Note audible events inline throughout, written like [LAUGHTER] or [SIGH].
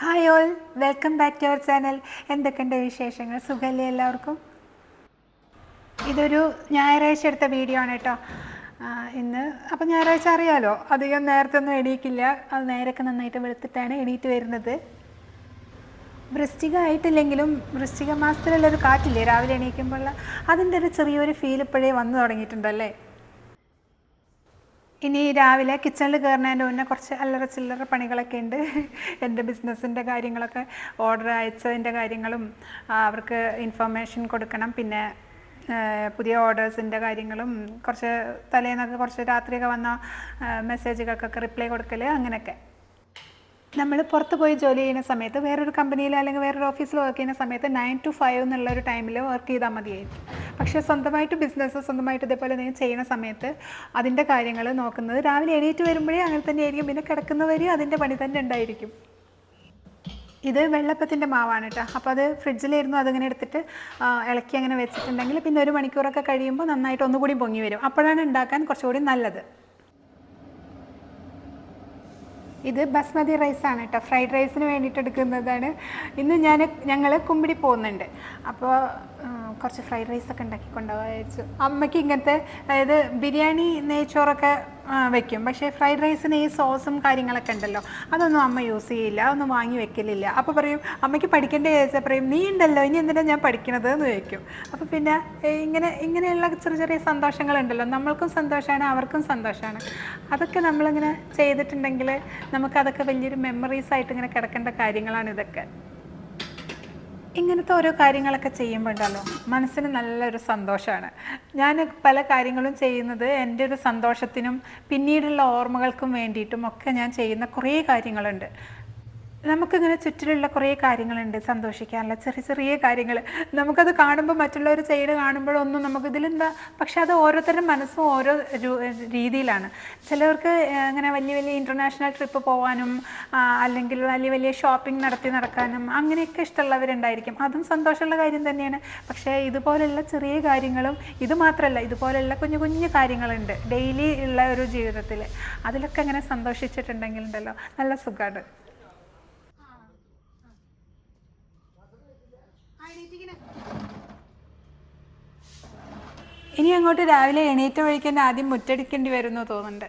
Hi all welcome back to our channel എന്തൊക്കെയുണ്ട് വിശേഷങ്ങൾ? സുഖമല്ലേ എല്ലാവർക്കും? ഇതൊരു ഞായറാഴ്ച എടുത്ത വീഡിയോ ആണ് കേട്ടോ. ഇന്ന് അപ്പം ഞായറാഴ്ച അറിയാലോ അധികം നേരത്തെ ഒന്നും എണീക്കില്ല. അത് നേരൊക്കെ നന്നായിട്ട് വെളുത്തിട്ടാണ് എണീറ്റ് വരുന്നത്. വൃശ്ചിക ആയിട്ടില്ലെങ്കിലും വൃശ്ചിക മാസത്തിലുള്ളൊരു കാറ്റില്ലേ? രാവിലെ എണീക്കുമ്പോൾ അതിന്റെ ഒരു ചെറിയൊരു ഫീൽ ഇപ്പോഴേ വന്നു തുടങ്ങിയിട്ടുണ്ടല്ലേ? ഇനി രാവിലെ കിച്ചണിൽ കയറുന്നതിന്റെ മുന്നേ കുറച്ച് അല്ലറ ചില്ലറ പണികളൊക്കെ ഉണ്ട്. എന്റെ ബിസിനസ്സിന്റെ കാര്യങ്ങളൊക്കെ ഓർഡർ അയച്ചതിന്റെ കാര്യങ്ങളും അവർക്ക് ഇൻഫർമേഷൻ കൊടുക്കണം. പിന്നെ പുതിയ ഓർഡേഴ്സിന്റെ കാര്യങ്ങളും കുറച്ച് തലേന്നൊക്കെ കുറച്ച് രാത്രിയൊക്കെ വന്ന മെസ്സേജുകൾക്കൊക്കെ റിപ്ലൈ കൊടുക്കൽ അങ്ങനെയൊക്കെ. നമ്മൾ പുറത്ത് പോയി ജോലി ചെയ്യുന്ന സമയത്ത് വേറൊരു കമ്പനിയിൽ അല്ലെങ്കിൽ വേറൊരു ഓഫീസിൽ വർക്ക് ചെയ്യുന്ന സമയത്ത് നയൻ ടു ഫൈവ് എന്നുള്ള ഒരു ടൈമിൽ വർക്ക് ചെയ്താൽ മതിയായിരിക്കും. പക്ഷേ സ്വന്തമായിട്ട് ബിസിനസ് സ്വന്തമായിട്ട് ഇതേപോലെ നിങ്ങൾ ചെയ്യുന്ന സമയത്ത് അതിന്റെ കാര്യങ്ങൾ നോക്കുന്നത് രാവിലെ എണീറ്റ് വരുമ്പോഴേ അങ്ങനെ തന്നെ ആയിരിക്കും. പിന്നെ കിടക്കുന്നവരെയും അതിന്റെ പണി തന്നെ ഉണ്ടായിരിക്കും. ഇത് വെള്ളപ്പത്തിന്റെ മാവാണ് കേട്ടോ അപ്പോൾ അത് ഫ്രിഡ്ജിലിരുന്നു അതിങ്ങനെ എടുത്തിട്ട് ഇളക്കി അങ്ങനെ വെച്ചിട്ടുണ്ടെങ്കിൽ പിന്നെ ഒരു മണിക്കൂറൊക്കെ കഴിയുമ്പോൾ നന്നായിട്ട് ഒന്നുകൂടി പൊങ്ങി വരും. അപ്പോഴാണ് ഉണ്ടാക്കാൻ കുറച്ചുകൂടി നല്ലത്. ഇത് ബസ്മതി റൈസ് ആണ് കേട്ടോ. ഫ്രൈഡ് റൈസിന് വേണ്ടിയിട്ട് എടുക്കുന്നതാണ്. ഇന്ന് ഞാൻ ഞങ്ങൾ കുമ്പിടി പോകുന്നുണ്ട്. അപ്പോൾ കുറച്ച് ഫ്രൈഡ് റൈസ് ഉണ്ടാക്കി കൊണ്ടുപോകാൻ വിചാരിച്ചു. അമ്മയ്ക്ക് ഇങ്ങനത്തെ അതായത് ബിരിയാണി നെയ്ച്ചോറൊക്കെ വെക്കും. പക്ഷേ ഫ്രൈഡ് റൈസിന് ഈ സോസും കാര്യങ്ങളൊക്കെ ഉണ്ടല്ലോ അതൊന്നും അമ്മ യൂസ് ചെയ്യില്ല അതൊന്നും വാങ്ങി വെക്കലില്ല. അപ്പോൾ പറയും അമ്മയ്ക്ക് പഠിക്കേണ്ട? ചോദിച്ചാൽ പറയും നീ ഉണ്ടല്ലോ ഇനി എന്തിനാണ് ഞാൻ പഠിക്കണത് എന്ന് ചോദിക്കും. അപ്പോൾ പിന്നെ ഇങ്ങനെ ഇങ്ങനെയുള്ള ചെറിയ ചെറിയ സന്തോഷങ്ങളുണ്ടല്ലോ നമ്മൾക്കും സന്തോഷമാണ് അവർക്കും സന്തോഷമാണ് അതൊക്കെ നമ്മളിങ്ങനെ ചെയ്തിട്ടുണ്ടെങ്കിൽ നമുക്കതൊക്കെ വലിയൊരു മെമ്മറീസ് ആയിട്ട് ഇങ്ങനെ കിടക്കേണ്ട കാര്യങ്ങളാണ് ഇതൊക്കെ. ഇങ്ങനത്തെ ഓരോ കാര്യങ്ങളൊക്കെ ചെയ്യുമ്പോഴല്ലോ മനസ്സിന് നല്ലൊരു സന്തോഷമാണ് ഞാൻ പല കാര്യങ്ങളും ചെയ്യുന്നത് എന്റെ ഒരു സന്തോഷത്തിനും പിന്നീടുള്ള ഓർമ്മകൾക്കും വേണ്ടിയിട്ടും ഒക്കെ ഞാൻ ചെയ്യുന്ന കുറേ കാര്യങ്ങളുണ്ട്. നമുക്കിങ്ങനെ ചുറ്റിലുള്ള കുറേ കാര്യങ്ങളുണ്ട് സന്തോഷിക്കാനുള്ള ചെറിയ ചെറിയ കാര്യങ്ങൾ നമുക്കത് കാണുമ്പോൾ മറ്റുള്ളവർ ചെയ്ത് കാണുമ്പോഴൊന്നും നമുക്ക് ഇതിലെന്താ? പക്ഷെ അത് ഓരോരുത്തരുടെ മനസ്സും ഓരോ രീതിയിലാണ്. ചിലവർക്ക് ഇങ്ങനെ വലിയ വലിയ ഇന്റർനാഷണൽ ട്രിപ്പ് പോകാനും അല്ലെങ്കിൽ വലിയ വലിയ ഷോപ്പിംഗ് നടത്തി നടക്കാനും അങ്ങനെയൊക്കെ ഇഷ്ടമുള്ളവരുണ്ടായിരിക്കും. അതും സന്തോഷമുള്ള കാര്യം തന്നെയാണ്. പക്ഷേ ഇതുപോലെയുള്ള ചെറിയ കാര്യങ്ങളും ഇത് മാത്രമല്ല ഇതുപോലെയുള്ള കുഞ്ഞു കുഞ്ഞു കാര്യങ്ങളുണ്ട് ഡെയിലി ഉള്ള ഒരു ജീവിതത്തിൽ അതിലൊക്കെ അങ്ങനെ സന്തോഷിച്ചിട്ടുണ്ടെങ്കിൽ ഉണ്ടല്ലോ നല്ല സുഖമാണ് ഇനി അങ്ങോട്ട് രാവിലെ എണീറ്റ വഴിക്ക് തന്നെ ആദ്യം മുറ്റടിക്കേണ്ടി വരുന്നു തോന്നുന്നുണ്ട്.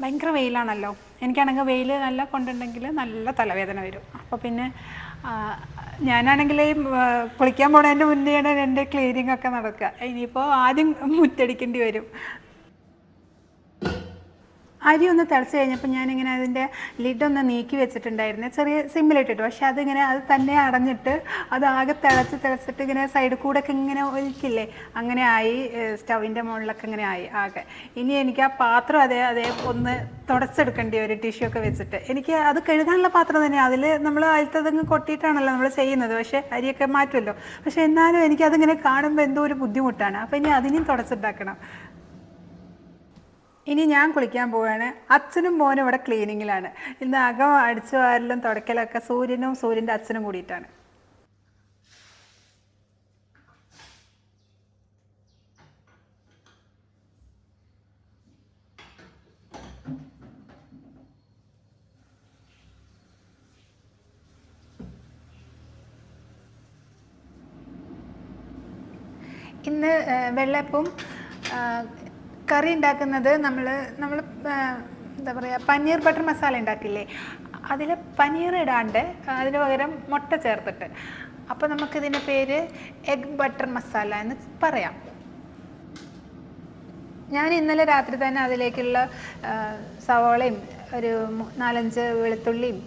ഭയങ്കര വെയിലാണല്ലോ. എനിക്കാണെങ്കിൽ വെയിൽ നല്ല കൊണ്ടുണ്ടെങ്കിൽ നല്ല തലവേദന വരും. അപ്പോൾ പിന്നെ ഞാനാണെങ്കിൽ കുളിക്കാൻ പോണതിന്റെ ആണ് എന്റെ ക്ലീനിങ് ഒക്കെ നടക്കുക. ഇനിയിപ്പോൾ ആദ്യം മുറ്റടിക്കേണ്ടി വരും. അരി ഒന്ന് തിളച്ച് കഴിഞ്ഞപ്പോൾ ഞാനിങ്ങനെ അതിന്റെ ലിഡൊന്ന് നീക്കി വെച്ചിട്ടുണ്ടായിരുന്നു. ചെറിയ സിമ്മിലിട്ടിട്ട് പക്ഷേ അതിങ്ങനെ അത് തന്നെ അടഞ്ഞിട്ട് അത് ആകെ തിളച്ച് തിളച്ചിട്ട് ഇങ്ങനെ സൈഡിൽ കൂടെ ഒക്കെ ഇങ്ങനെ ഒലിക്കില്ലേ? അങ്ങനെ ആയി സ്റ്റൗവിന്റെ മുകളിലൊക്കെ ഇങ്ങനെ ആയി ആകെ. ഇനി എനിക്ക് ആ പാത്രം അതേ അതേ ഒന്ന് തുടച്ചെടുക്കേണ്ടി ഒരു ടിഷ്യൂ ഒക്കെ വെച്ചിട്ട്. എനിക്ക് അത് കഴുകാനുള്ള പാത്രം തന്നെയാണ് അതിൽ നമ്മൾ അതിലത്തതങ്ങ് കൊട്ടിയിട്ടാണല്ലോ നമ്മൾ ചെയ്യുന്നത്. പക്ഷേ അരിയൊക്കെ മാറ്റുമല്ലോ. പക്ഷേ എന്നാലും എനിക്ക് അതിങ്ങനെ കാണുമ്പോൾ എന്തോ ഒരു ബുദ്ധിമുട്ടാണ്. അപ്പോൾ ഇനി അതിനെയും തുടച്ചുണ്ടാക്കണം. ഇനി ഞാൻ കുളിക്കാൻ പോവുകയാണ് അച്ഛനും മോനും ഇവിടെ ക്ലീനിങ്ങിലാണ് ഇന്ന് അകം അടിച്ചു വാരലും തുടക്കലൊക്കെ സൂര്യനും സൂര്യന്റെ അച്ഛനും കൂടിയിട്ടാണ്. ഇന്ന് ആ, കറി ഉണ്ടാക്കുന്നത് നമ്മൾ നമ്മൾ എന്താ പറയുക പനീർ ബട്ടർ മസാല ഉണ്ടാക്കില്ലേ? അതിൽ പനീർ ഇടാണ്ട് അതിന് പകരം മുട്ട ചേർത്തിട്ട്. അപ്പോൾ നമുക്കിതിന്റെ പേര് എഗ് ബട്ടർ മസാല എന്ന് പറയാം. ഞാൻ ഇന്നലെ രാത്രി തന്നെ അതിലേക്കുള്ള സവോളയും ഒരു നാലഞ്ച് വെളുത്തുള്ളിയും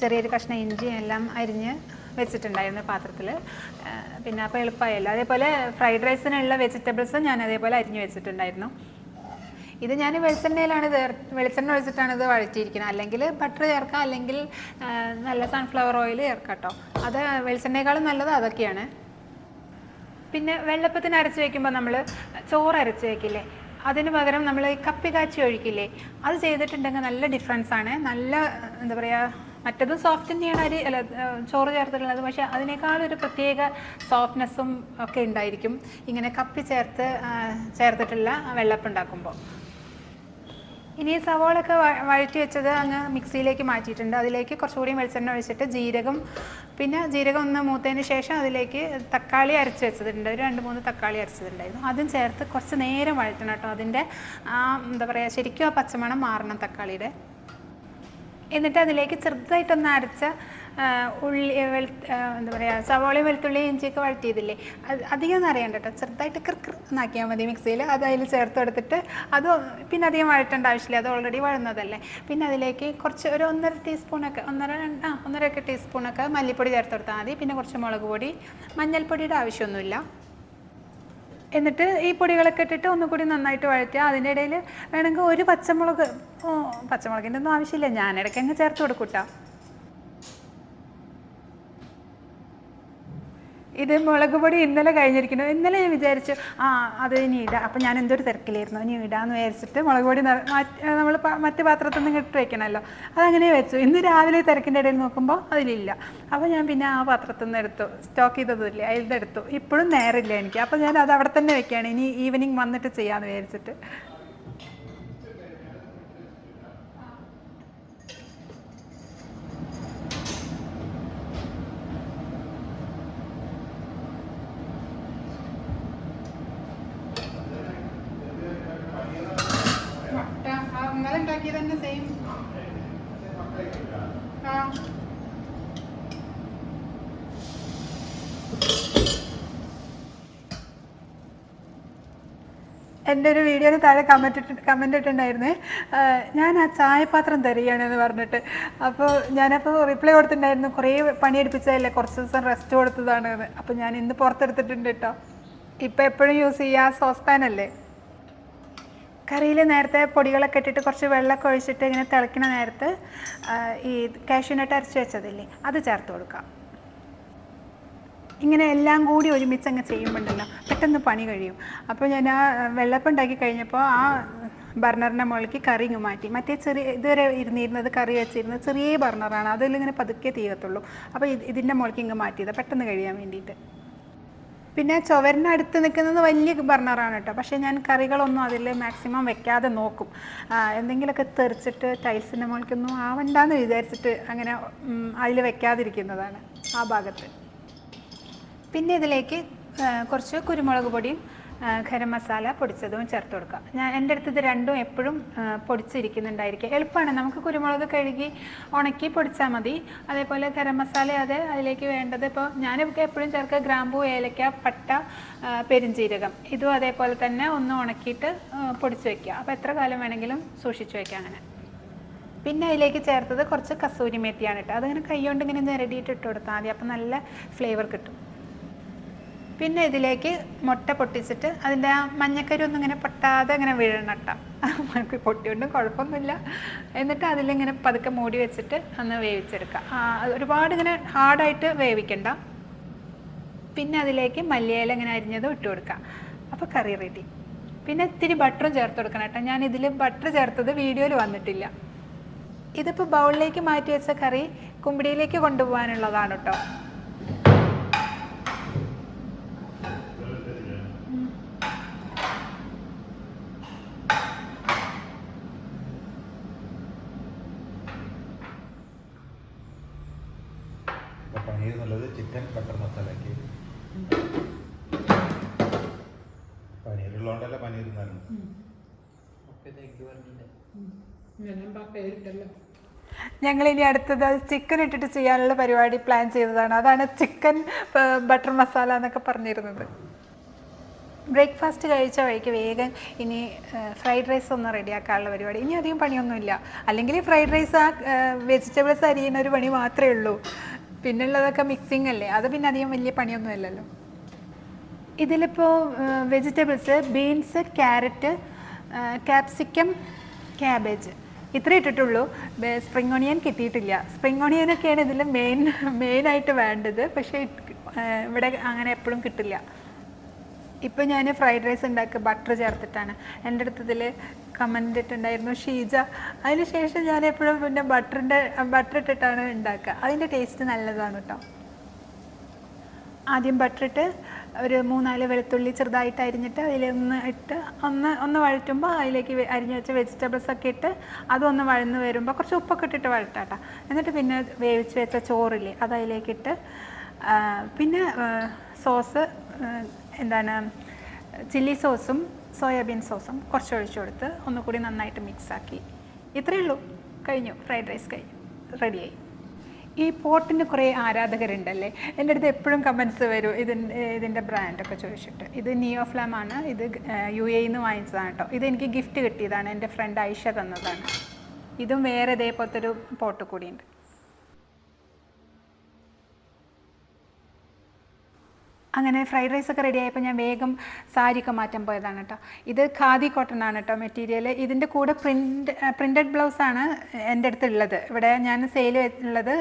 ചെറിയൊരു കഷ്ണം ഇഞ്ചിയും എല്ലാം അരിഞ്ഞ് വെച്ചിട്ടുണ്ടായിരുന്നു പാത്രത്തിൽ പിന്നെ അപ്പോൾ എളുപ്പമായല്ലോ അതേപോലെ ഫ്രൈഡ് റൈസിനുള്ള വെജിറ്റബിൾസ് ഞാൻ അതേപോലെ അരിഞ്ഞ് വെച്ചിട്ടുണ്ടായിരുന്നു. ഇത് ഞാൻ വെളിച്ചെണ്ണയിലാണ് വെളിച്ചെണ്ണ ഒഴിച്ചിട്ടാണ് ഇത് വഴറ്റിയിരിക്കുന്നത്. അല്ലെങ്കിൽ ബട്ടർ ചേർക്കാം അല്ലെങ്കിൽ നല്ല സൺഫ്ലവർ ഓയിൽ ചേർക്കാം കേട്ടോ അത് വെളിച്ചെണ്ണയെക്കാളും നല്ലത് അതൊക്കെയാണ്. പിന്നെ വെള്ളപ്പത്തിന് അരച്ച് വെക്കുമ്പോൾ നമ്മൾ ചോറ് അരച്ച് വെക്കില്ലേ? അതിന് പകരം നമ്മൾ കപ്പി കാച്ചി ഒഴിക്കില്ലേ? അത് ചെയ്തിട്ടുണ്ടെങ്കിൽ നല്ല ഡിഫറൻസ് ആണ്. നല്ല എന്താ പറയുക മറ്റതും സോഫ്റ്റ് തന്നെയാണ് അരി അല്ല ചോറ് ചേർത്തിട്ടുള്ളത്. പക്ഷേ അതിനേക്കാൾ ഒരു പ്രത്യേക സോഫ്റ്റ്നെസ്സും ഒക്കെ ഉണ്ടായിരിക്കും. ഇങ്ങനെ കപ്പി ചേർത്ത് ചേർത്തിട്ടുള്ള വെള്ളപ്പം ഉണ്ടാക്കുമ്പോൾ ഇനി ഈ സവോളൊക്കെ വഴറ്റി വെച്ചത് അങ്ങ് മിക്സിയിലേക്ക് മാറ്റിയിട്ടുണ്ട്. അതിലേക്ക് കുറച്ചുകൂടി വെളിച്ചെണ്ണ ഒഴിച്ചിട്ട് ജീരകം പിന്നെ ജീരകം ഒന്ന് മൂത്തതിന് ശേഷം അതിലേക്ക് തക്കാളി അരച്ച് വെച്ചിട്ടുണ്ട് ഒരു രണ്ട് മൂന്ന് തക്കാളി അരച്ചതുണ്ടായിരുന്നു. അതും ചേർത്ത് കുറച്ച് നേരം വഴറ്റണം കേട്ടോ. അതിന്റെ ആ എന്താ പറയുക ശരിക്കും ആ പച്ചമണം മാറണം തക്കാളിയുടെ. എന്നിട്ട് അതിലേക്ക് ചെറുതായിട്ടൊന്ന് അരച്ച ഉള്ളി വെളു ആ, എന്താ പറയുക സവോളയും വെളുത്തുള്ളി ഇഞ്ചിയൊക്കെ വഴറ്റിയതില്ലേ? അത് അധികം ഒന്നും അറിയണ്ട കേട്ടോ ചെറുതായിട്ട് കൃക്ക് എന്നാക്കിയാൽ മതി മിക്സിയിൽ. അത് അതിൽ ചേർത്ത് കൊടുത്തിട്ട് അത് പിന്നെ അധികം വഴറ്റേണ്ട ആവശ്യമില്ല. അത് ഓൾറെഡി വഴന്നതല്ലേ. പിന്നെ അതിലേക്ക് കുറച്ച് ഒരു ഒന്നര ടീസ്പൂണൊക്കെ ഒന്നര രണ്ട് ആ ഒന്നരയൊക്കെ ടീസ്പൂണൊക്കെ മല്ലിപ്പൊടി ചേർത്ത് കൊടുത്താൽ മതി. പിന്നെ കുറച്ച് മുളക് പൊടി മഞ്ഞൾപ്പൊടിയുടെ ആവശ്യമൊന്നുമില്ല. എന്നിട്ട് ഈ പൊടികളൊക്കെ ഇട്ടിട്ട് ഒന്നുകൂടി നന്നായിട്ട് വഴറ്റുക. അതിന്റെ ഇടയിൽ വേണമെങ്കിൽ ഒരു പച്ചമുളക് ഓ പച്ചമുളകിന്റെ ഒന്നും ആവശ്യമില്ല. ഞാൻ ഇടയ്ക്ക് അങ്ങ് ചേർത്ത് കൊടുക്കൂട്ടാ ഇത് മുളക് പൊടി ഇന്നലെ കഴിഞ്ഞിരിക്കുന്നു. ഇന്നലെ ഞാൻ വിചാരിച്ചു ആ അത് ഇനി ഇടാം. അപ്പം ഞാൻ എന്തൊരു തിരക്കിലായിരുന്നു. ഇനി ഇടാന്ന് വിചാരിച്ചിട്ട് മുളക് പൊടി നമ്മൾ മറ്റ് പാത്രത്തിൽ നിന്ന് ഇട്ട് വെക്കണമല്ലോ അതങ്ങനെ വെച്ചു. ഇന്ന് രാവിലെ തിരക്കിന്റെ ഇടയിൽ നോക്കുമ്പോൾ അതിലില്ല. അപ്പോൾ ഞാൻ പിന്നെ ആ പാത്രത്തിൽ നിന്ന് എടുത്തു. സ്റ്റോക്ക് ചെയ്തതില്ല? എടുത്തു. ഇപ്പോഴും നേരമില്ല എനിക്ക്. അപ്പോൾ ഞാൻ അത് അവിടെ തന്നെ വെക്കുകയാണ്. ഇനി ഈവനിങ് വന്നിട്ട് ചെയ്യാമെന്ന് വിചാരിച്ചിട്ട്. എന്റെ ഒരു വീഡിയോയിൽ താഴെ കമന്റ് ഇട്ട് കമന്റ് ഇട്ടുണ്ടായിരുന്നേ. ഞാൻ ആ ചായപാത്രം തരികയാണെന്ന് പറഞ്ഞിട്ട്. അപ്പോൾ ഞാനപ്പോൾ റിപ്ലൈ കൊടുത്തിട്ടുണ്ടായിരുന്നു കുറേ പണിയെടുപ്പിച്ചതല്ലേ കുറച്ച് ദിവസം റെസ്റ്റ് കൊടുത്തതാണ് അപ്പോൾ ഞാൻ ഇന്ന് പുറത്തെടുത്തിട്ടുണ്ട് കേട്ടോ. ഇപ്പോൾ എപ്പോഴും യൂസ് ചെയ്യുക സോസ് പാൻ അല്ലേ? കറിയിൽ നേരത്തെ പൊടികളൊക്കെ ഇട്ടിട്ട് കുറച്ച് വെള്ളമൊക്കെ ഒഴിച്ചിട്ട് ഇങ്ങനെ തിളയ്ക്കണ നേരത്ത് ഈ കാഷ്യൂനട്ട് അരച്ച് വെച്ചതില്ലേ അത് ചേർത്ത് കൊടുക്കാം. ഇങ്ങനെ എല്ലാം കൂടി ഒരുമിച്ച് അങ്ങ് ചെയ്യുമ്പോണ്ടല്ലോ പെട്ടെന്ന് പണി കഴിയും. അപ്പോൾ ഞാൻ ആ വെള്ളപ്പം ഉണ്ടാക്കി കഴിഞ്ഞപ്പോൾ ആ ബർണറിന്റെ മുകളിലേക്ക് കറി ഇങ്ങ് മാറ്റി. മറ്റേ ചെറിയ ഇതുവരെ ഇരുന്നിരുന്നത് കറി വെച്ചിരുന്നത് ചെറിയ ബർണറാണ്. അതിലിങ്ങനെ പതുക്കെ തീരത്തുള്ളൂ. അപ്പോൾ ഇത് ഇതിന്റെ മുകളിലേക്ക് ഇങ്ങ് മാറ്റിയത്. പെട്ടെന്ന് കഴിയാൻ വേണ്ടിയിട്ട്. പിന്നെ ചുവരിനടുത്ത് നിൽക്കുന്നത് വലിയ ബർണറാണ് കേട്ടോ. പക്ഷേ ഞാൻ കറികളൊന്നും അതിൽ മാക്സിമം വെക്കാതെ നോക്കും. എന്തെങ്കിലുമൊക്കെ തെറിച്ചിട്ട് ടൈൽസിന്റെ മുകളിലേക്കൊന്നും ആവണ്ടെന്ന് വിചാരിച്ചിട്ട് അങ്ങനെ അതിൽ വെക്കാതിരിക്കുന്നതാണ് ആ ഭാഗത്ത്. പിന്നെ ഇതിലേക്ക് കുറച്ച് കുരുമുളക് പൊടിയും ഗരം മസാല പൊടിച്ചതും ചേർത്ത് കൊടുക്കുക. ഞാൻ എന്റെ അടുത്ത് ഇത് രണ്ടും എപ്പോഴും പൊടിച്ചിരിക്കുന്നുണ്ടായിരിക്കും. എളുപ്പമാണ്. നമുക്ക് കുരുമുളക് കഴുകി ഉണക്കി പൊടിച്ചാൽ മതി. അതേപോലെ ഗരം മസാല അത് അതിലേക്ക് വേണ്ടത് ഇപ്പോൾ ഞാൻ എപ്പോഴും ചേർക്കുക ഗ്രാമ്പൂ ഏലക്ക പട്ട പെരുംജീരകം ഇതും അതേപോലെ തന്നെ ഒന്ന് ഉണക്കിയിട്ട് പൊടിച്ച് വയ്ക്കുക അപ്പോൾ എത്ര കാലം വേണമെങ്കിലും സൂക്ഷിച്ച് വയ്ക്കുക അങ്ങനെ. പിന്നെ അതിലേക്ക് ചേർത്തത് കുറച്ച് കസൂരി മേത്തിയാണ് കേട്ടോ അതിങ്ങനെ കൈ കൊണ്ട് ഇങ്ങനെ നിരടിയിട്ട് ഇട്ട് കൊടുത്താൽ മതി. അപ്പം നല്ല ഫ്ലേവർ കിട്ടും. പിന്നെ ഇതിലേക്ക് മുട്ട പൊട്ടിച്ചിട്ട് അതിന്റെ ആ മഞ്ഞക്കരി ഒന്നും ഇങ്ങനെ പൊട്ടാതെ ഇങ്ങനെ വീഴണം കേട്ടോ. നമുക്ക് പൊട്ടിയൊണ്ടും കുഴപ്പമൊന്നുമില്ല. എന്നിട്ട് അതിലിങ്ങനെ പതുക്കെ മൂടി വെച്ചിട്ട് വേവിച്ചെടുക്കുക ആ, ഒരുപാട് ഇങ്ങനെ ഹാർഡായിട്ട് വേവിക്കണ്ട. പിന്നെ അതിലേക്ക് മല്ലിയില ഇങ്ങനെ അരിഞ്ഞത് ഇട്ട് കൊടുക്കുക അപ്പോൾ കറി റെഡി പിന്നെ ഇത്തിരി ബട്ടറും ചേർത്ത് കൊടുക്കണം കേട്ടോ. ഞാൻ ഇതിൽ ബട്ടർ ചേർത്തത് വീഡിയോയിൽ വന്നിട്ടില്ല. ഇതിപ്പോൾ ബൗളിലേക്ക് മാറ്റി വെച്ച കറി കുമ്പിടിയിലേക്ക് കൊണ്ടുപോകാനുള്ളതാണ് കേട്ടോ അപ്പോൾ പനീർ എന്നുള്ളത് ചിക്കൻ ബട്ടർ മസാലയ്ക്ക് പനീർ പനി ഇരുന്നാലും ഞങ്ങൾ ഇനി അടുത്തത് ചിക്കൻ ഇട്ടിട്ട് ചെയ്യാനുള്ള പരിപാടി പ്ലാൻ ചെയ്തതാണ്. അതാണ് ചിക്കൻ ബട്ടർ മസാല എന്നൊക്കെ പറഞ്ഞിരുന്നത്. ബ്രേക്ക്ഫാസ്റ്റ് കഴിച്ച വഴിക്ക് വേഗം ഇനി ഫ്രൈഡ് റൈസ് ഒന്ന് റെഡിയാക്കാനുള്ള പരിപാടി. ഇനി അധികം പണിയൊന്നുമില്ല. അല്ലെങ്കിൽ ഫ്രൈഡ് റൈസ് ആ വെജിറ്റബിൾസ് അരിയുന്ന ഒരു പണി മാത്രമേ ഉള്ളൂ. പിന്നുള്ളതൊക്കെ മിക്സിങ് അല്ലേ? അത് പിന്നെ അധികം വലിയ പണിയൊന്നുമില്ലല്ലോ. ഇതിലിപ്പോൾ vegetables beans carrot capsicum cabbage ഇത്രേ ഇട്ടിട്ടുള്ളൂ. സ്പ്രിംഗ് ഓണിയൻ കിട്ടിയിട്ടില്ല. സ്പ്രിംഗ് ഓണിയനൊക്കെയാണ് ഇതിൽ മെയിൻ മെയിനായിട്ട് വേണ്ടത്. പക്ഷേ ഇവിടെ അങ്ങനെ എപ്പോഴും കിട്ടില്ല. ഇപ്പോൾ ഞാൻ ഫ്രൈഡ് റൈസ് ഉണ്ടാക്കുക ബട്ടർ ചേർത്തിട്ടാണ്. എന്റെ അടുത്ത് ഇതിൽ കമന്റ് ഇട്ടുണ്ടായിരുന്നു ഷീജ. അതിന് ശേഷം ഞാൻ എപ്പോഴും പിന്നെ ബട്ടറിന്റെ ബട്ടർ ഇട്ടിട്ടാണ് ഉണ്ടാക്കുക. അതിന്റെ ടേസ്റ്റ് നല്ലതാണ് കേട്ടോ. ആദ്യം ബട്ടർ ഇട്ട് ഒരു മൂന്നാൽ വെളുത്തുള്ളി ചെറുതായിട്ട് അരിഞ്ഞിട്ട് അതിലൊന്ന് ഇട്ട് ഒന്ന് ഒന്ന് വഴറ്റുമ്പോൾ അതിലേക്ക് അരിഞ്ഞു വെച്ച വെജിറ്റബിൾസ് ഒക്കെ ഇട്ട് അതൊന്ന് വഴന്ന് വരുമ്പോൾ കുറച്ച് ഉപ്പൊക്കെ ഇട്ടിട്ട് വഴറ്റാട്ടോ. എന്നിട്ട് പിന്നെ വേവിച്ച് വെച്ച ചോറില്ലേ അത് അതിലേക്കിട്ട് പിന്നെ സോസ് എന്താണ് ചില്ലി സോസും സോയാബീൻ സോസും കുറച്ച് ഒഴിച്ചു കൊടുത്ത് ഒന്നുകൂടി നന്നായിട്ട് മിക്സാക്കി ഇത്രയേ ഉള്ളൂ. കഴിഞ്ഞു. ഫ്രൈഡ് റൈസ് കഴിഞ്ഞു. റെഡിയായി ഈ പോട്ടിന് കുറേ ആരാധകരുണ്ടല്ലേ? എന്റെ അടുത്ത് എപ്പോഴും കമൻസ് വരും. ഇതിന്റെ ഇതിന്റെ ബ്രാൻഡൊക്കെ ചോദിച്ചിട്ട്. ഇത് നിയോ ഫ്ലാമാണ് ഇത് യു എയിൽ നിന്ന് വാങ്ങിച്ചതാണ് കേട്ടോ ഇത് എനിക്ക് ഗിഫ്റ്റ് കിട്ടിയതാണ്. എന്റെ ഫ്രണ്ട് ഐഷ തന്നതാണ്. ഇതും വേറെ ഇതേപോലത്തെ ഒരു പോട്ട് കൂടിയുണ്ട്. അങ്ങനെ ഫ്രൈഡ് റൈസ് ഒക്കെ റെഡി ആയപ്പോൾ ഞാൻ വേഗം സാരിയൊക്കെ മാറ്റാൻ പോയതാണ് കേട്ടോ. ഇത് ഖാദി കോട്ടൺ ആണ് കേട്ടോ മെറ്റീരിയൽ ഇതിന്റെ കൂടെ പ്രിന്റ് പ്രിന്റഡ് ബ്ലൗസാണ് എന്റെ അടുത്തുള്ളത് ഇവിടെ ഞാൻ സെയിൽ ഉള്ളത്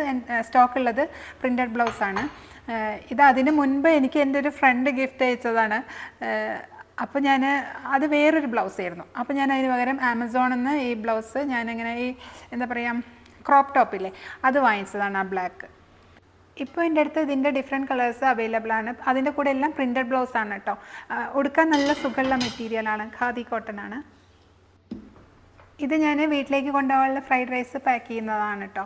സ്റ്റോക്ക് ഉള്ളത് പ്രിന്റഡ് ബ്ലൗസാണ് ഇത് അതിന് മുൻപ് എനിക്ക് എന്റെ ഒരു ഫ്രണ്ട് ഗിഫ്റ്റ് അയച്ചതാണ്. അപ്പോൾ ഞാൻ അത് വേറൊരു ബ്ലൗസ് ആയിരുന്നു. അപ്പോൾ ഞാൻ അതിന് പകരം ആമസോണിൽ നിന്ന് ഈ ബ്ലൗസ് ഞാനിങ്ങനെ ഈ എന്താ പറയുക ക്രോപ്പ് ടോപ്പില്ലേ അത് വാങ്ങിച്ചതാണ് ആ ബ്ലാക്ക് ഇപ്പോൾ എന്റെ അടുത്ത് ഇതിന്റെ ഡിഫറെന്റ് കളേഴ്സ് അവൈലബിൾ ആണ്. അതിന്റെ കൂടെ എല്ലാം പ്രിന്റഡ് ബ്ലൗസ് ആണ് കേട്ടോ ഉടുക്കാൻ നല്ല സുഖമുള്ള മെറ്റീരിയലാണ് ഖാദി കോട്ടൺ ആണ്. ഇത് ഞാൻ വീട്ടിലേക്ക് കൊണ്ടുപോകാനുള്ള ഫ്രൈഡ് റൈസ് പാക്ക് ചെയ്യുന്നതാണ് കേട്ടോ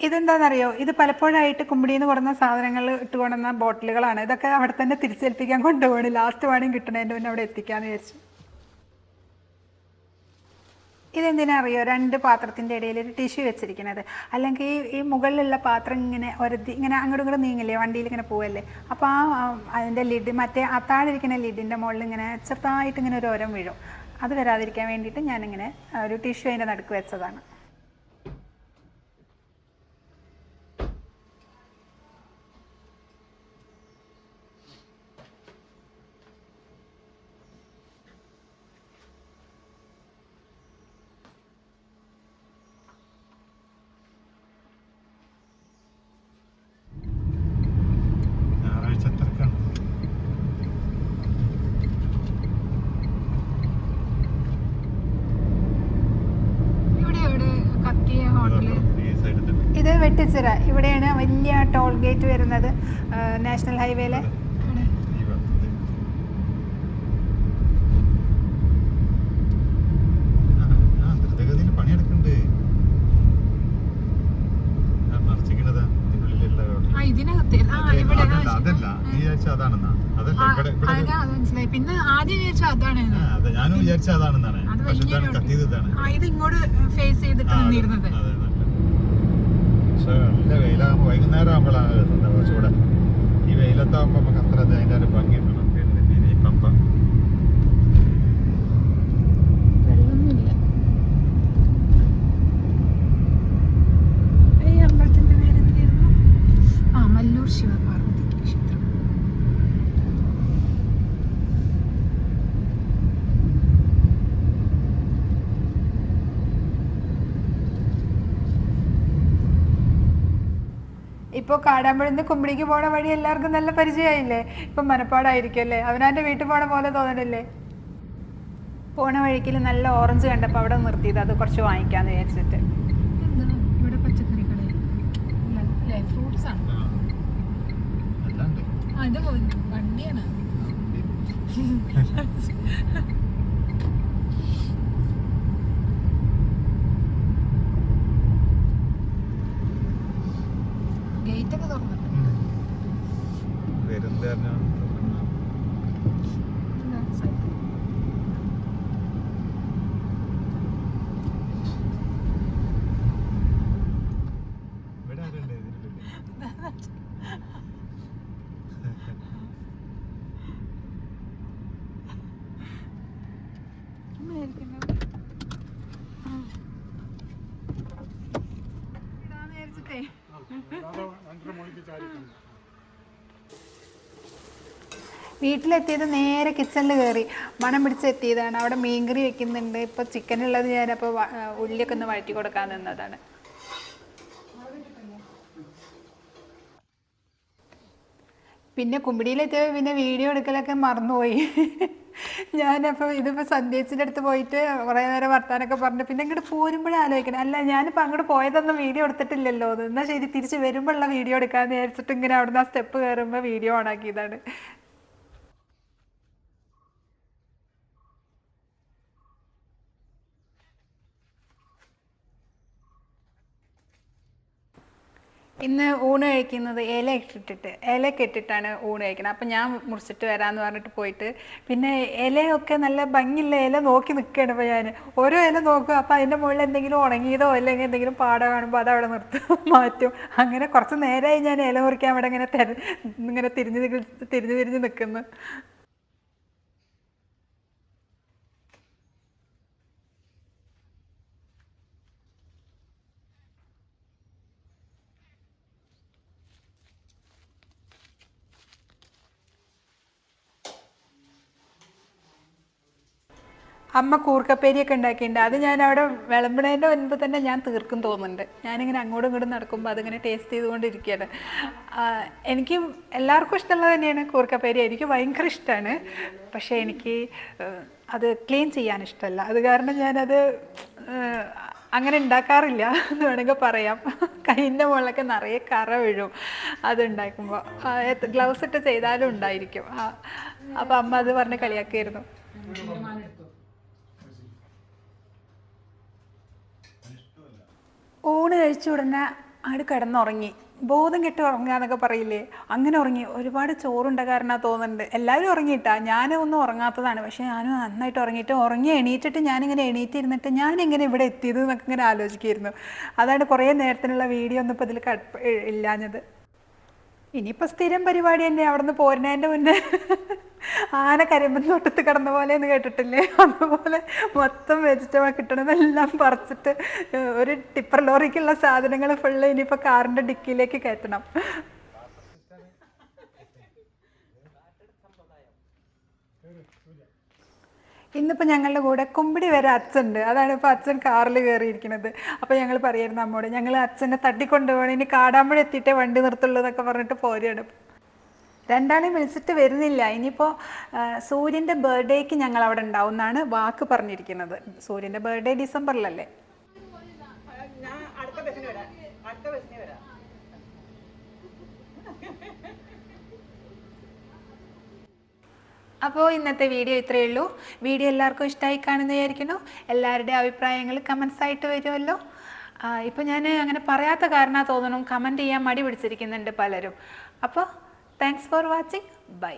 ഇതെന്താണെന്നറിയോ ഇത് പലപ്പോഴായിട്ട് കുമ്പിടിയിൽ നിന്ന് കൊടുന്ന സാധനങ്ങൾ ഇട്ട് കൊണ്ടുവന്ന ബോട്ടിലുകളാണ് ഇതൊക്കെ അവിടെ തന്നെ തിരിച്ചേൽപ്പിക്കാൻ കൊണ്ടുപോകണം ലാസ്റ്റ് വേണം കിട്ടണതിന്റെ മുന്നേ അവിടെ എത്തിക്കാമെന്ന് വിചാരിച്ചു. ഇതെന്തിനാ അറിയോ രണ്ട് പാത്രത്തിന്റെ ഇടയിൽ ഒരു ടിഷ്യൂ വെച്ചിരിക്കുന്നത്. അല്ലെങ്കിൽ ഈ മുകളിലുള്ള പാത്രം ഇങ്ങനെ ഒരതി ഇങ്ങനെ അങ്ങോട്ടും ഇങ്ങോട്ടും നീങ്ങില്ലേ? വണ്ടിയിൽ ഇങ്ങനെ പോവല്ലേ? അപ്പോൾ ആ അതിന്റെ ലിഡ് മറ്റേ ആ താഴെ ലിഡിന്റെ മുകളിൽ ഇങ്ങനെ ചെറുതായിട്ട് ഇങ്ങനെ ഒരു ഓരം വീഴും. അത് വരാതിരിക്കാൻ വേണ്ടിയിട്ട് ഞാനിങ്ങനെ ഒരു ടിഷ്യൂ അതിന്റെ നടുക്ക് വെച്ചതാണ് ഞായറാഴ്ച തിരക്കാണ് ഇവിടെ എവിടെ കത്തിയ ഹോട്ടൽ ഈ സൈഡിൽ തന്നെ ഇത് വെട്ടിച്ചിറ ഇവിടെയാണ് വലിയ ടോൾ ഗേറ്റ് വരുന്നത് ആ, നാഷണൽ ഹൈവേയിലെ ഈ ഭാഗത്ത് ആ, ആ, ദ്രുതഗതിയിൽ പണിയെടുക്കണ്ട് ഞാൻ മറിച്ചിക്കണതാ ഇതിനുള്ളിലുള്ള ആ, ഇതിനകത്ത് ആ, മറ്റേ- ഇവിടെ ആ, അതല്ല അതല്ല നീ വിചാരിച്ച അതാണെന്നാ ഇവിടെയാണ് വലിയ ടോൾ ഗേറ്റ് വരുന്നത് നാഷണൽ ഹൈവേയിലെ. പിന്നെ ആദ്യം വിചാരിച്ചു അതാണ് അതെ ഞാനും വിചാരിച്ച അതാണെന്നാണ്. പക്ഷെ ഇത് ഇങ്ങോട്ട് ഫേസ് ചെയ്തിട്ട് നിന്നിരുന്നത് നല്ല. പക്ഷെ വൈകുന്നേരം ആകുമ്പോഴാണ് കിട്ടുന്നത് കുറച്ചുകൂടെ ഈ വെയിലത്താകുമ്പോൾ നമുക്ക് അത്ര അതിന്റെ ഒരു ഭംഗി ഇപ്പോൾ കാടാമ്പുഴയിൽ നിന്ന് കുമ്പിടിക്ക് പോണ വഴി എല്ലാവർക്കും നല്ല പരിചയമായില്ലേ? ഇപ്പം മനപ്പാടായിരിക്കും അല്ലേ അവനാന്റെ വീട്ടിൽ പോണ പോലെ തോന്നണില്ലേ? പോണ വഴിക്കിൽ നല്ല ഓറഞ്ച് കണ്ടപ്പോൾ അവിടെ നിർത്തിയത്. അത് കുറച്ച് വാങ്ങിക്കാന്ന് വിചാരിച്ചിട്ട്. എന്താ ഇവിടെ പച്ചക്കറി കട അല്ലേ ഫ്രൂട്ട്സ് ആണ്. വണ്ടിയാണ്. [LAUGHS] ഒക്കെ തുറന്നിട്ടുണ്ട് വരുന്നത് പറഞ്ഞാ ഇവിടെ ആരുണ്ട് ഇതിനുള്ളിൽ വീട്ടിലെത്തിയത് നേരെ കിച്ചണിൽ കയറി മണം പിടിച്ചെത്തിയതാണ് അവിടെ മീൻകറി വെക്കുന്നുണ്ട്. ഇപ്പോൾ ചിക്കൻ ഉള്ളത് ഞാനപ്പോൾ ഉള്ളിയൊക്കെ ഒന്ന് വഴറ്റി കൊടുക്കാൻ നിന്നതാണ്. പിന്നെ കുമ്പിടിയിലെത്തിയപ്പോൾ പിന്നെ വീഡിയോ എടുക്കലൊക്കെ മറന്നുപോയി. [LAUGHS] ഞാനപ്പോൾ ഇതിപ്പോൾ സന്ധ്യച്ചിന്റെ അടുത്ത് പോയിട്ട് കുറേ നേരം വർത്താനൊക്കെ പറഞ്ഞു പിന്നെ ഇങ്ങോട്ട് പോരുമ്പോഴേ ആലോചിക്കണം. അല്ല ഞാനിപ്പോൾ അങ്ങോട്ട് പോയതൊന്നും വീഡിയോ എടുത്തിട്ടില്ലല്ലോ എന്നാൽ ശരി തിരിച്ച് വരുമ്പോഴുള്ള വീഡിയോ എടുക്കാമെന്ന് വിചാരിച്ചിട്ട് ഇങ്ങനെ അവിടുന്ന് ആ സ്റ്റെപ്പ് കയറുമ്പോൾ വീഡിയോ ഓണാക്കിയതാണ് ഇന്ന് ഊണ് കഴിക്കുന്നത് ഇല ഇട്ടിട്ട് ഇലയൊക്കെ ഇട്ടിട്ടാണ് ഊണ് കഴിക്കുന്നത്. അപ്പം ഞാൻ മുറിച്ചിട്ട് വരാമെന്ന് പറഞ്ഞിട്ട് പോയിട്ട് പിന്നെ ഇലയൊക്കെ നല്ല ഭംഗിയുള്ള ഇല നോക്കി നിൽക്കുകയാണ് ഇപ്പോൾ ഞാൻ ഓരോ ഇല നോക്കും അപ്പോൾ അതിന്റെ മുകളിൽ എന്തെങ്കിലും ഉണങ്ങിയതോ അല്ലെങ്കിൽ എന്തെങ്കിലും പാട കാണുമ്പോൾ അത് അവിടെ നിർത്തും [LAUGHS] മാറ്റും. അങ്ങനെ കുറച്ച് നേരമായി ഞാൻ ഇല മുറിക്കാൻ അവിടെ ഇങ്ങനെ ഇങ്ങനെ തിരിഞ്ഞ് തിരിഞ്ഞ് തിരിഞ്ഞ് നിൽക്കുന്നു അമ്മ കൂർക്കപ്പേരിയൊക്കെ ഉണ്ടാക്കിയിട്ടുണ്ട്. അത് ഞാൻ അവിടെ വിളമ്പണേന്റെ മുൻപ് തന്നെ ഞാൻ തീർക്കും തോന്നുന്നുണ്ട്. ഞാനിങ്ങനെ അങ്ങോട്ടും ഇങ്ങോട്ടും നടക്കുമ്പോൾ അതിങ്ങനെ ടേസ്റ്റ് ചെയ്തുകൊണ്ടിരിക്കുകയാണ്. എനിക്ക് എല്ലാവർക്കും ഇഷ്ടമുള്ളത് തന്നെയാണ് കൂർക്കപ്പേരി. എനിക്ക് ഭയങ്കര ഇഷ്ടമാണ് പക്ഷേ എനിക്ക് അത് ക്ലീൻ ചെയ്യാൻ ഇഷ്ടമല്ല. അത് കാരണം ഞാനത് അങ്ങനെ ഉണ്ടാക്കാറില്ല എന്ന് വേണമെങ്കിൽ പറയാം. കൈയിന്റെ മുകളിലൊക്കെ നിറയെ കറ വീഴും അതുണ്ടാക്കുമ്പോൾ ഗ്ലൗസ് ഇട്ട് ചെയ്താലും ഉണ്ടായിരിക്കും. അപ്പോൾ അമ്മ അത് പറഞ്ഞ് കളിയാക്കിയിരുന്നു ഊണ് കഴിച്ച ഉടനെ അങ്ങോട്ട് കിടന്നുറങ്ങി. ബോധം കെട്ട് ഉറങ്ങുക എന്നൊക്കെ പറയില്ലേ? അങ്ങനെ ഉറങ്ങി. ഒരുപാട് ചോറുണ്ട കാരണം തോന്നുന്നുണ്ട് എല്ലാവരും ഉറങ്ങിയിട്ടാ. ഞാനും ഒന്നും ഉറങ്ങാത്തതാണ്. പക്ഷേ ഞാനും നന്നായിട്ട് ഉറങ്ങിയിട്ട് ഉറങ്ങി എണീറ്റിട്ട് ഞാനിങ്ങനെ എണീറ്റിരുന്നിട്ട് ഞാൻ എങ്ങനെ ഇവിടെ എത്തിയത് എന്നൊക്കെ ഇങ്ങനെ ആലോചിക്കുമായിരുന്നു അതാണ് കുറേ നേരത്തിനുള്ള വീഡിയോ ഒന്നും ഇപ്പോൾ ഇതിൽ ഇല്ലാഞ്ഞത്. ഇനിയിപ്പോൾ സ്ഥിരം പരിപാടി തന്നെ അവിടെ നിന്ന് പോരുന്നതിന്റെ മുന്നേ ആന കരിമ്പൻ തോട്ടത്ത് കിടന്ന പോലെ എന്ന് കേട്ടിട്ടില്ലേ? അതുപോലെ മൊത്തം വെജിറ്റബിൾ കിട്ടണതെല്ലാം പറിച്ചിട്ട് ഒരു ടിപ്പർ ലോറിക്കുള്ള സാധനങ്ങൾ ഫുള്ള് ഇനിയിപ്പോൾ കാറിന്റെ ഡിക്കിയിലേക്ക് കയറ്റണം. ഇന്നിപ്പോൾ ഞങ്ങളുടെ കൂടെ കുമ്പിടി വരെ അച്ഛനുണ്ട്. അതാണ് ഇപ്പോൾ അച്ഛൻ കാറിൽ കയറിയിരിക്കുന്നത് അപ്പോൾ ഞങ്ങൾ പറയായിരുന്നു അമ്മോട് ഞങ്ങൾ അച്ഛനെ തട്ടിക്കൊണ്ടുപോകണം. ഇനി കാടാമ്പഴ എത്തിയിട്ടേ വണ്ടി നിർത്തുള്ളൂ എന്നൊക്കെ പറഞ്ഞിട്ട് പോരുകയാണ്. രണ്ടാളെയും വിളിച്ചിട്ട് വരുന്നില്ല. ഇനിയിപ്പോൾ സൂര്യന്റെ ബർത്ത്ഡേക്ക് ഞങ്ങൾ അവിടെ ഉണ്ടാവും എന്നാണ് വാക്ക് പറഞ്ഞിരിക്കുന്നത്. സൂര്യന്റെ ബർത്ത്ഡേ ഡിസംബറിലല്ലേ? അപ്പോൾ ഇന്നത്തെ വീഡിയോ ഇത്രയേ ഉള്ളൂ. വീഡിയോ എല്ലാവർക്കും ഇഷ്ടമായി കാണുന്ന വിചാരിക്കുന്നു. എല്ലാവരുടെയും അഭിപ്രായങ്ങൾ കമൻസ് ആയിട്ട് വരുമല്ലോ. ഇപ്പോൾ ഞാൻ അങ്ങനെ പറയാത്ത കാരണമാണ് തോന്നുന്നു. കമന്റ് ചെയ്യാൻ മടി പിടിച്ചിരിക്കുന്നുണ്ട് പലരും. അപ്പോൾ താങ്ക്സ് ഫോർ വാച്ചിങ് ബൈ